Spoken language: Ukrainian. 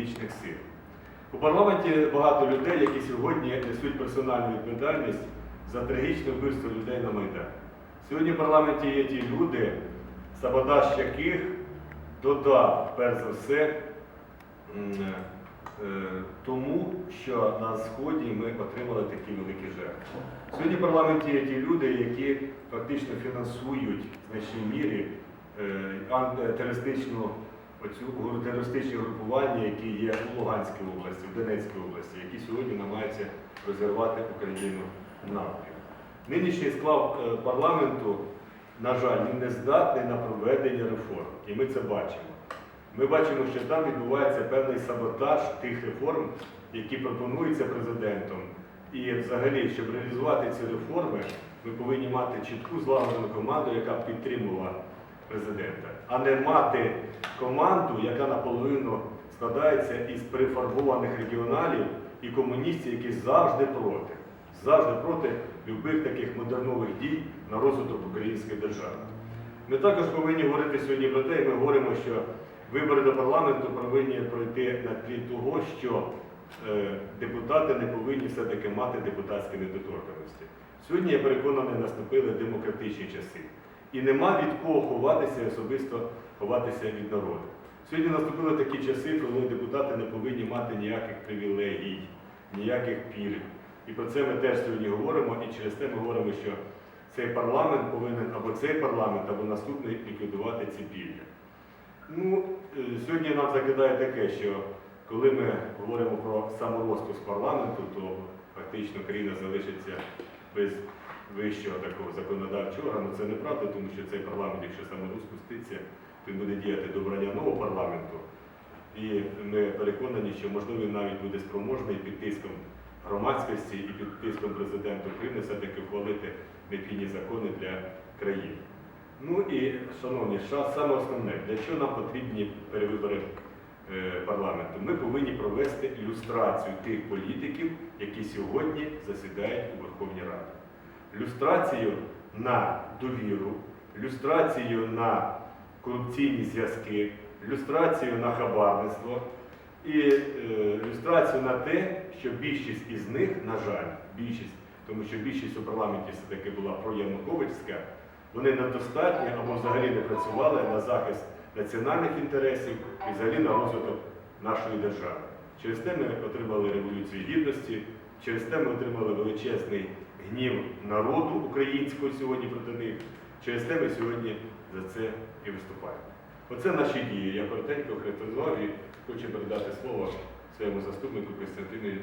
політичних сил. У парламенті багато людей, які сьогодні несуть персональну відповідальність за трагічне вбивство людей на Майдані. Сьогодні в парламенті є ті люди, саботаж яких додав, перш за все, е, тому, що на Сході ми отримали такі великі жертви. Сьогодні в парламенті є ті люди, які фактично фінансують в значній мірі е, антитерористичну оцю терористичні групування, які є у Луганській області, в Донецькій області, які сьогодні намагаються розірвати Україну навпіл. Нинішній склад е, парламенту, на жаль, він не здатний на проведення реформ, і ми це бачимо. Ми бачимо, що там відбувається певний саботаж тих реформ, які пропонуються президентом. І взагалі, щоб реалізувати ці реформи, ми повинні мати чітку злагоджену команду, яка підтримувала президента, а не мати команду, яка наполовину складається із перефарбованих регіоналів і комуністів, які завжди проти, завжди проти любих таких модернових дій на розвиток української держави. Ми також повинні говорити сьогодні про те, і ми говоримо, що вибори до парламенту повинні пройти на тлі того, що е, депутати не повинні все-таки мати депутатські недоторканості. Сьогодні, я переконаний, наступили демократичні часи. І нема від кого ховатися, особисто ховатися від народу. Сьогодні наступили такі часи, коли депутати не повинні мати ніяких привілегій, ніяких пільг. І про це ми теж сьогодні говоримо, і через те ми говоримо, що цей парламент повинен або цей парламент, або наступний ліквідувати ці пільги. Ну, е, сьогодні нам закидає таке, що коли ми говоримо про саморозпуск парламенту, то фактично країна залишиться без вищого такого законодавчого органу. Це неправда, тому що цей парламент, якщо саморозпуститься, то він буде діяти до обрання нового парламенту. І ми переконані, що можливо він навіть буде спроможний під тиском громадськості і під тиском президента України все-таки ухвалити необхідні закони для країни. Ну і, шановні, саме основне, для чого нам потрібні перевибори е, парламенту? Ми повинні провести ілюстрацію тих політиків, які сьогодні засідають у Верховній Раді. Люстрацію на довіру, люстрацію на корупційні зв'язки, люстрацію на хабарництво і е, люстрацію на те, що більшість із них, на жаль, більшість, тому що більшість у парламенті все-таки була проянуковицька, вони недостатньо або взагалі не працювали на захист національних інтересів і взагалі на розвиток нашої держави. Через те ми отримали революцію гідності, через те ми отримали величезний гнів народу українського сьогодні проти них. Через те ми сьогодні за це і виступаємо. Оце наші дії. Я коротенько характеризував і хочу передати слово своєму заступнику Костянтину е,